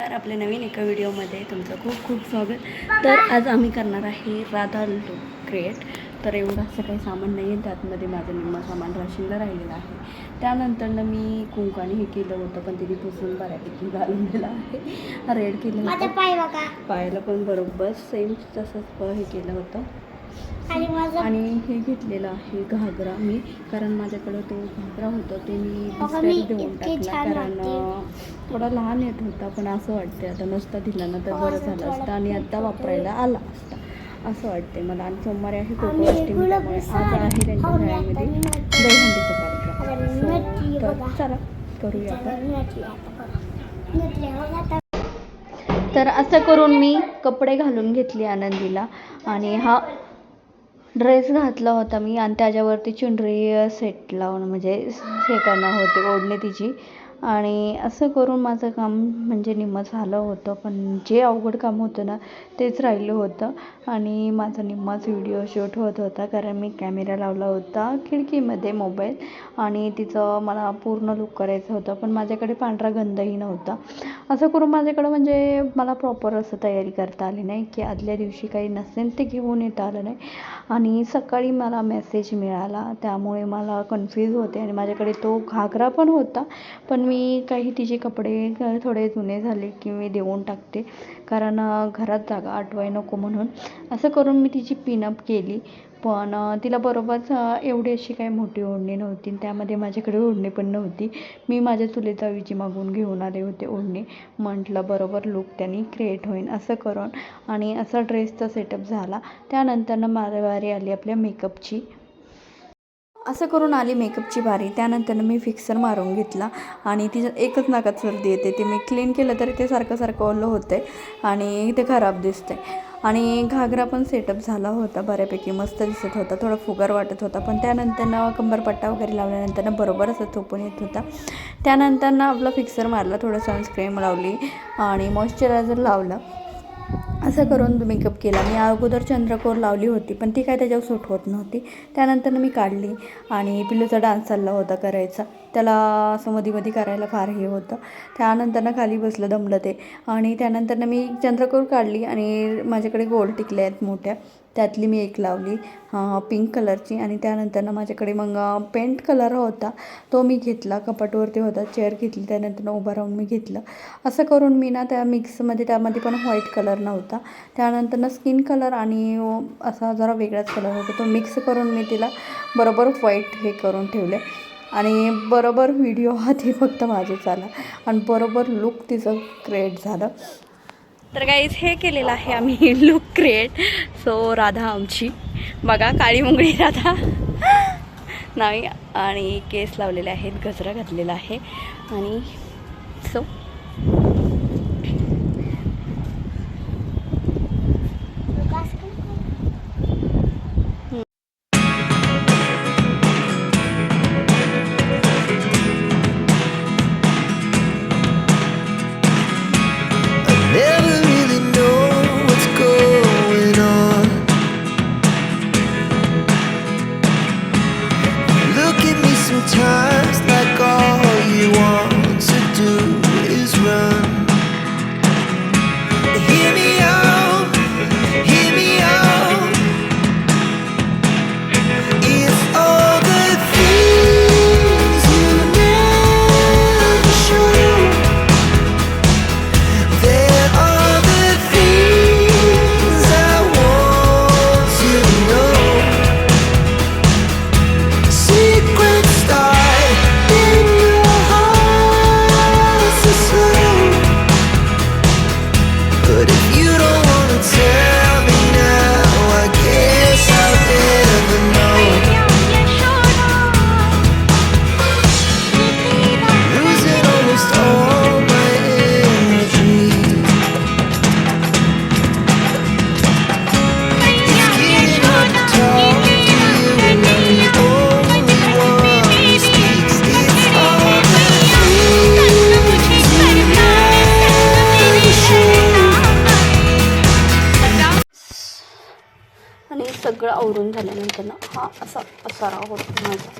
तर आपल्या नवीन एका व्हिडिओमध्ये तुमचं खूप खूप स्वागत. तर आज आम्ही करणार आहे राधा लुक क्रिएट तर एवढं असं काही सामान नाही आहे त्यातमध्ये माझं निम्म सामान राशीनला राहिलेलं आहे. त्यानंतरनं मी कुंकाने हे केलं होतं पण तिने पुसून बऱ्यापैकी घालून आहे. रेड केलं होतं. पायाला पण बरोबर सेम तसंच हे केलं होतं. आणि हे घेतलेलं आहे घागरा मी कारण माझ्याकडं तो घागरा होता ते मी दुसऱ्याला देऊन टाकला कारण थोडा लहान येत होता पण असं वाटते आता नसता दिला ना तर हो, बरं झालं असतं आणि आता होतं. वापरायला आला असता. असं वाटते मला. आणि सोमवारी आहे गुलाब त्यामुळे. आज आहे त्यांच्या खाऊन घरामध्ये दहीहंडीचा कार्यक्रम. तर. चला करूया आपण बघा आता. तर असं करून मी कपडे घालून घेतले आनंदीला. आणि हा ड्रेस घातला होता मी आणि त्याच्यावरती चुनरी सेट लावून म्हणजे हे करणं होते ओढणी तिची. आणि असं करून माझं काम म्हणजे निम्मं झालं होतं. पण जे अवघड काम होतं ना तेच राहिलं होतं. आणि माझा निम्माच व्हिडिओ शूट होत होता कारण मी कॅमेरा लावला होता खिडकीमध्ये मोबाईल. आणि तिचं मला पूर्ण लुक करायचं होतं पण माझ्याकडे पांढरा गंधही नव्हता. असं करून माझ्याकडं म्हणजे मला प्रॉपर असं तयारी करता आली नाही की आदल्या दिवशी काही नसेल ते घेऊन येता आलं नाही. आणि सकाळी मला मेसेज मिळाला त्यामुळे मला कन्फ्यूज होते आणि माझ्याकडे तो घागरा पण होता. पण मी काही तिचे कपडे थोडे जुने झाले की मी देऊन टाकते. कारण घरात जागा आठवाय नको म्हणून. असं करून मी तिची पिनअप केली. पण तिला बरोबर एवढी अशी काही मोठी ओढणी नव्हती. त्यामध्ये माझ्याकडे ओढणी पण नव्हती. मी माझ्या चुलीचा विजी मागून घेऊन आले होते ओढणी. म्हटलं बरोबर लुक त्यांनी क्रिएट होईल असं करून. आणि असा ड्रेसचा सेटअप झाला. त्यानंतरनं मारेवारी आली आपल्या मेकअपची असं करून आली मेकअपची बारी. त्यानंतर मी फिक्सर मारून घेतला आणि तिच्या एकच नाकात सर्दी येते. ते मी क्लीन केलं तरी ते सारखं सारखं ओलं होतं आहे आणि ते खराब दिसतं. आहे आणि घागरा पण सेटअप झाला होता. बऱ्यापैकी मस्त दिसत होता. थोडा फुगार वाटत होता. पण त्यानंतरनं कंबरपट्टा वगैरे लावल्यानंतरनं बरोबर असं थोपून येत होता. त्यानंतरनं आपला फिक्सर मारला. थोडं सनस्क्रीम लावली आणि मॉइश्चरायझर लावलं. असं करून मेकअप केला. मी अगोदर चंद्रकोर लावली होती पण ती काय त्याच्यावर सूट होत नव्हती. त्यानंतर मी काढली आणि पिल्लूचा डान्स चालला होता करायचा. त्याला असं मध्ये मध्ये करायला फार हे होतं. त्यानंतरनं खाली बसलं दमलं ते. आणि त्यानंतरनं मी चंद्रकोर काढली आणि माझ्याकडे गोल टिकल्या आहेत मोठ्या. त्यातली मी एक लावली पिंक कलरची आणि त्यानंतरनं माझ्याकडे मग पेंट कलर होता. तो मी घेतला कपाटवरती होता चेअर घेतली त्यानंतर उभा राहून मी घेतलं. असं करून मी ना त्या मिक्समध्ये त्यामध्ये पण व्हाईट कलर नव्हता. त्यानंतरनं स्किन कलर आणि असा जरा वेगळाच कलर होता. तो मिक्स करून मी तिला बरोबर व्हाईट हे करून ठेवले. आणि बरोबर व्हिडिओ हा ते फक्त माझेच आला. आणि बरोबर लुक तिचं क्रिएट झालं. तर गाईज हे केलेलं आहे आम्ही लुक क्रिएट सो राधा आमची. बघा काळी मुंगळी राधा. नाही आणि केस लावलेले आहेत गजरा घातलेला आहे. आणि सो करून झाल्यानंतर ना हा असा पसारा होतो माझा.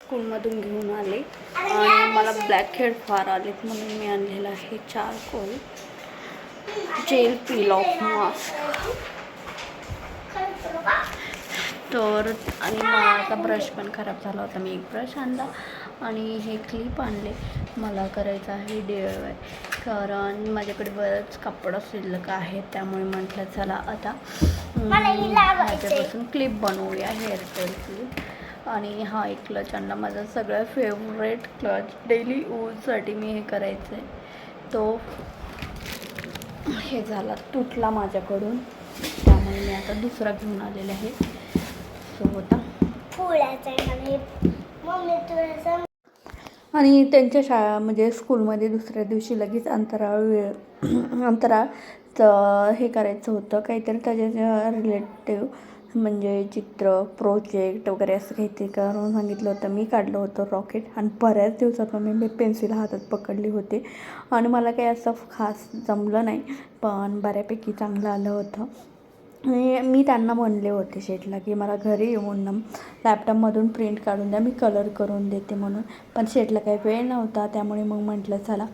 स्कूलमधून घेऊन आले आणि मला ब्लॅक हेड फार आलेत म्हणून मी आणलेलं आहे charcoal gel peel off mask. तर आणि माझा ब्रश पण खराब झाला होता. मी एक ब्रश आणला आणि हे क्लिप आणले. मला करायचं आहे डी वाय कारण माझ्याकडे बरंच कपडा शिल्लक आहे त्यामुळे म्हटलं चला आता. ह्याच्यापासून क्लिप बनवूया हेअरस्टाईल क्लिप आणि हा एक क्लच आणला. माझा सगळ्यात फेवरेट क्लच डेली यूजसाठी मी हे करायचं आहे तो हे झाला तुटला माझ्याकडून. त्यामुळे मी आता दुसरा घेऊन आलेला आहे. सो होता. आणि त्यांच्या शाळा म्हणजे स्कूलमध्ये दुसऱ्या दिवशी लगेच अंतराळ वेळ अंतराळचं हे करायचं होतं. काहीतरी त्याच्या रिलेटिव्ह म्हणजे चित्र प्रोजेक्ट वगैरे असं काहीतरी करून सांगितलं होतं. मी काढलं होतं रॉकेट आणि बऱ्याच दिवसातून मी पेन्सिल हातात पकडली होती. आणि मला काही असं खास जमलं नाही पण बऱ्यापैकी चांगलं आलं होतं. आणि मी त्यांना म्हणले होते शेटला की मला घरी येऊन ना लॅपटॉपमधून प्रिंट काढून द्या मी कलर करून देते म्हणून. पण शेटला काही वेळ नव्हता त्यामुळे मग म्हटलं चला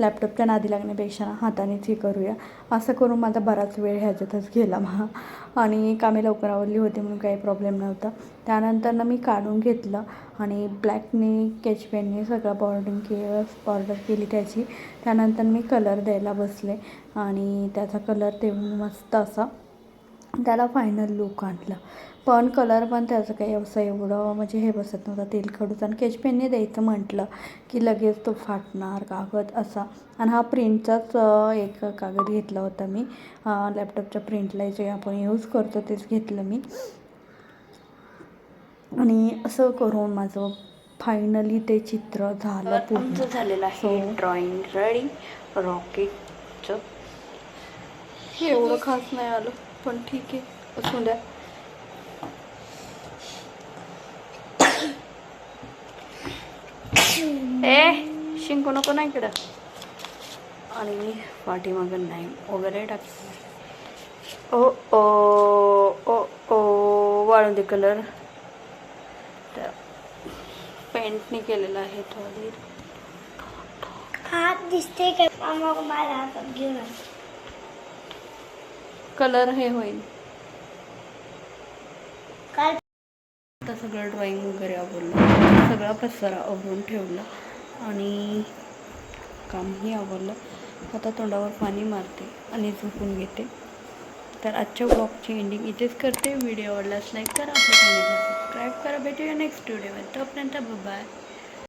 लॅपटॉपच्या नादी लागण्यापेक्षा हातानेच हे करूया. असं करून माझा बराच वेळ ह्याच्यातच गेला मग आणि कामे लवकर आवडली होती म्हणून काही प्रॉब्लेम नव्हता. त्यानंतर ना मी काढून घेतलं आणि ब्लॅकने स्केच पेनने सगळं बॉर्डिंग के बॉर्डर केली त्याची. त्यानंतर मी कलर द्यायला बसले आणि त्याचा कलर देऊन मस्त असा त्याला फायनल लुक आणला. पण कलर पण त्याचं काही असं एवढं म्हणजे हे बसत नव्हतं तेलखडूच आणि केच पेनने द्यायचं म्हटलं की लगेच तो फाटणार कागद असा. आणि हा प्रिंटचाच एक कागद घेतला होता मी. लॅपटॉपच्या प्रिंटला जे आपण यूज करतो तेच घेतलं मी. आणि असं करून माझं फायनली ते चित्र झालं पूर्ण. झालेलं आहे ड्रॉइंग रेडी रॉकेटचं एवढं खास नाही आलं. पण ठीक आहे असू द्या. ए शिंकू नको नाही इकडं. आणि पाठीमागं नाही वगैरे टाक ओ ओ ओ ओ वाळून दे कलर. तर पेंटने केलेला आहे थोडी हात दिसते का? मग मला हातात घेऊन. कलर हे होईल. आता सगळं ड्रॉइंग वगैरे आवडलं सगळा पसारा आवरून ठेवला. आणि कामही आवडलं आता तोंडावर पाणी मारते आणि झोपून घेते. तर आजच्या ब्लॉगची एंडिंग इथेच करते. व्हिडिओ आवडल्यास लाईक करा आपल्या चॅनलला सबस्क्राईब करा. भेटूया नेक्स्ट व्हिडिओमध्ये तोपर्यंत बाय